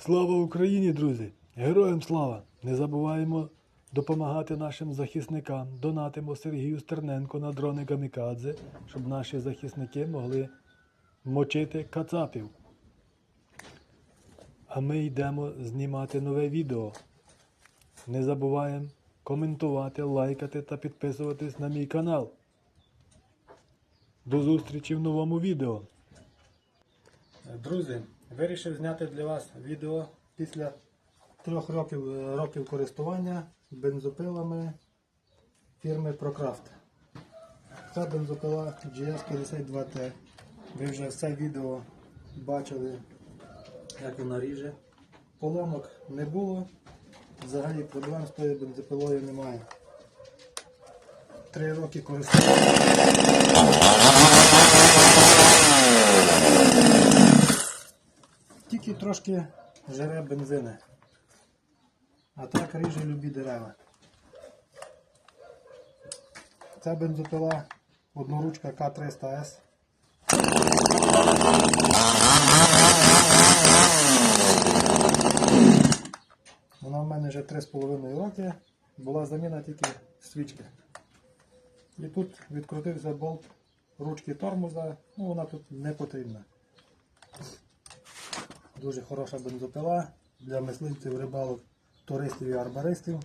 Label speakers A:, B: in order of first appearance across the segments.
A: Слава Україні, друзі! Героям слава! Не забуваємо допомагати нашим захисникам. Донатимо Сергію Стерненко на дрони Камікадзе, щоб наші захисники могли мочити кацапів. А ми йдемо знімати нове відео. Не забуваємо коментувати, лайкати та підписуватись на мій канал. До зустрічі в новому відео. Друзі, вирішив зняти для вас відео після трьох років, е, років користування бензопилами фірми ProCraft. Це бензопила GS52T. Ви вже все відео бачили, як вона ріже. Поломок не було. Взагалі проблем з тою бензопилою немає. Три роки користування. Трошки жере бензини. А так ріже любі дерева. Ця бензопила одноручка К300С. Вона в мене вже 3,5 роки. Була заміна тільки свічки. І тут відкрутився болт ручки тормоза, ну вона тут не потрібна. Дуже хороша бензопила для мисливців, рибалок, туристів і арбаристів.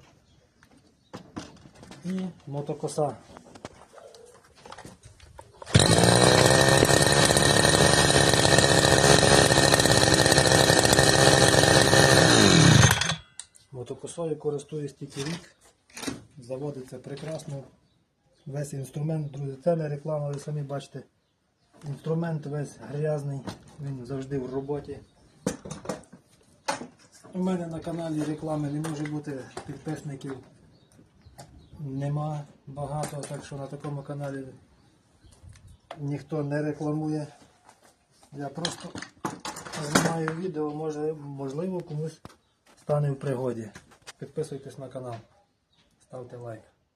A: І мотокоса. Мотокосою користуюсь тільки рік. Заводиться прекрасно. Весь інструмент, друзі, це не реклама, ви самі бачите. Інструмент весь грязний, він завжди в роботі. У мене на каналі реклами не може бути підписників. Нема багато, так що на такому каналі ніхто не рекламує. Я просто знімаю відео, може, можливо комусь стане в пригоді. Підписуйтесь на канал, ставте лайк.